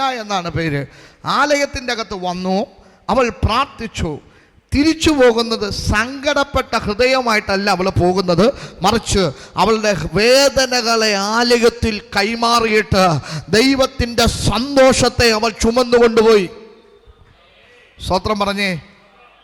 Hannah എന്നാണ് പേര്. ആലയത്തിന്റെ അകത്ത് വന്നു അവൾ പ്രാർത്ഥിച്ചു. തിരിച്ചു പോകുന്നത് സങ്കടപ്പെട്ട ഹൃദയമായിട്ടല്ല അവൾ പോകുന്നത്. മറിച്ച് അവളുടെ വേദനകളെ ആലയത്തിൽ കൈമാറിയിട്ട് ദൈവത്തിന്റെ സന്തോഷത്തെ അവൾ ചുമന്നുകൊണ്ടുപോയി. സ്വത്രം പറഞ്ഞേ.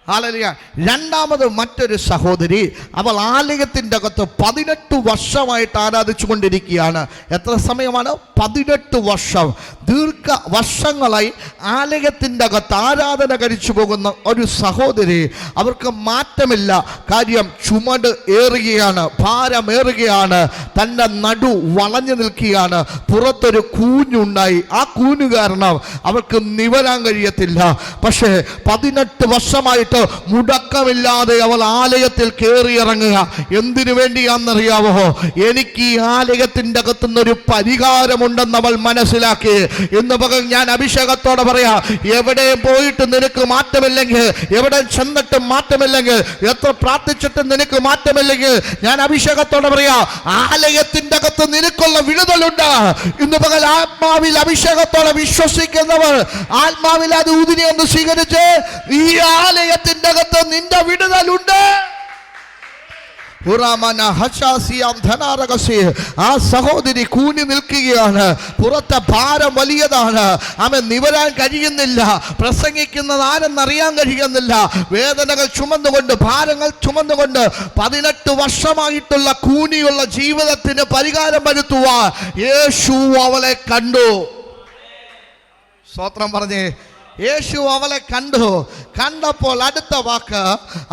ആലലിയ രണ്ടാമത് മറ്റൊരു സഹോദരി. അവൾ ആലയത്തിന്റെ അകത്ത് പതിനെട്ട് വർഷമായിട്ട് ആരാധിച്ചു കൊണ്ടിരിക്കുകയാണ് എത്ര സമയമാണ്? പതിനെട്ട് വർഷം. ദീർഘ വർഷങ്ങളായി ആലയത്തിന്റെ അകത്ത് ആരാധന കഴിച്ചു പോകുന്ന ഒരു സഹോദരി. അവർക്ക് മാറ്റമില്ല. കാര്യം ചുമട് ഏറുകയാണ് ഭാരമേറുകയാണ്. തന്റെ നടു വളഞ്ഞു നിൽക്കുകയാണ്. പുറത്തൊരു കൂഞ്ഞുണ്ടായി. ആ കൂഞ്ഞു കാരണം അവർക്ക് നിവരാൻ കഴിയത്തില്ല. പക്ഷേ പതിനെട്ട് വർഷമായിട്ട് മുടക്കമില്ലാതെ അവൾ ആലയത്തിൽ കയറിയിറങ്ങുക എന്തിനു വേണ്ടിയാണെന്നറിയാവോ? എനിക്ക് ഈ ആലയത്തിന്റെ അകത്തുനിന്നൊരു പരിഹാരമുണ്ടെന്ന് അവൾ മനസ്സിലാക്കി. ഇന്ന് പകൽ ഞാൻ അഭിഷേകത്തോടെ പറയാ എവിടെ പോയിട്ട് നിനക്ക് മാറ്റമില്ലെങ്കിൽ എവിടെ ചെന്നിട്ട് മാറ്റമില്ലെങ്കിൽ എത്ര പ്രാർത്ഥിച്ചിട്ടും നിനക്ക് മാറ്റമില്ലെങ്കിൽ ഞാൻ അഭിഷേകത്തോടെ പറയാ ആലയത്തിന്റെ അകത്ത് നിനക്കുള്ള വിടുതലുണ്ട്. ഇന്ന് പകൽ ആത്മാവിൽ അഭിഷേകത്തോടെ വിശ്വസിക്കുന്നവർ ആത്മാവിൽ അത് ഊതിനെ ഒന്ന് സ്വീകരിച്ച് ഈ ആലയത്തിന്റെ അകത്ത് നിന്റെ വിടുതലുണ്ട്. ആ സഹോദരി കൂനി നിൽക്കുകയാണ്. പുറത്തെ ഭാരം വലിയതാണ്. അവൻ നിവരാൻ കഴിയുന്നില്ല. പ്രസംഗിക്കുന്നത് ആരെന്നറിയാൻ കഴിയുന്നില്ല. വേദനകൾ ചുമന്നുകൊണ്ട് ഭാരങ്ങൾ ചുമന്നുകൊണ്ട് പതിനെട്ട് വർഷമായിട്ടുള്ള കൂനിയുള്ള ജീവിതത്തിന് പരിഹാരം വരുത്തുവാൻ യേശു അവളെ കണ്ടു. സ്തോത്രം പറഞ്ഞേ യേശു അവളെ കണ്ടു. കണ്ടപ്പോൾ അടുത്ത വാക്ക്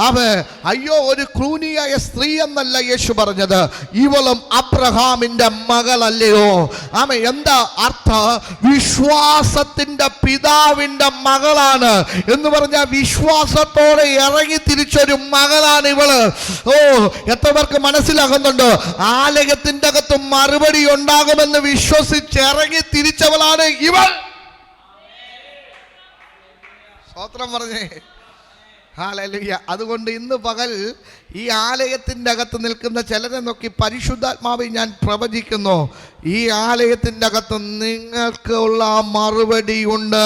അവ അയ്യോ ഒരു ക്രൂനിയായ സ്ത്രീ എന്നല്ല യേശു പറഞ്ഞത്. ഇവളും അബ്രഹാമിന്റെ മകളല്ലയോ? ആമ എന്താ അർത്ഥ? വിശ്വാസത്തിന്റെ പിതാവിന്റെ മകളാണ് എന്ന് പറഞ്ഞ വിശ്വാസത്തോടെ ഇറങ്ങി തിരിച്ചൊരു മകളാണ് ഇവൾ. ഓ എത്ര പേർക്ക് മനസ്സിലാകുന്നുണ്ടോ? ആലയത്തിന്റെ അകത്ത് മറുപടി ഉണ്ടാകുമെന്ന് വിശ്വസിച്ച് ഇറങ്ങി തിരിച്ചവളാണ് ഇവൾ. സ്തോത്രം പറഞ്ഞേ. ഹാലലുയ്യ അതുകൊണ്ട് ഇന്ന് പകൽ ഈ ആലയത്തിന്റെ അകത്ത് നിൽക്കുന്ന ചിലരെ നോക്കി പരിശുദ്ധാത്മാവിൽ ഞാൻ പ്രവചിക്കുന്നു. ഈ ആലയത്തിന്റെ അകത്ത് നിങ്ങൾക്ക് ഉള്ള മറുപടി ഉണ്ട്.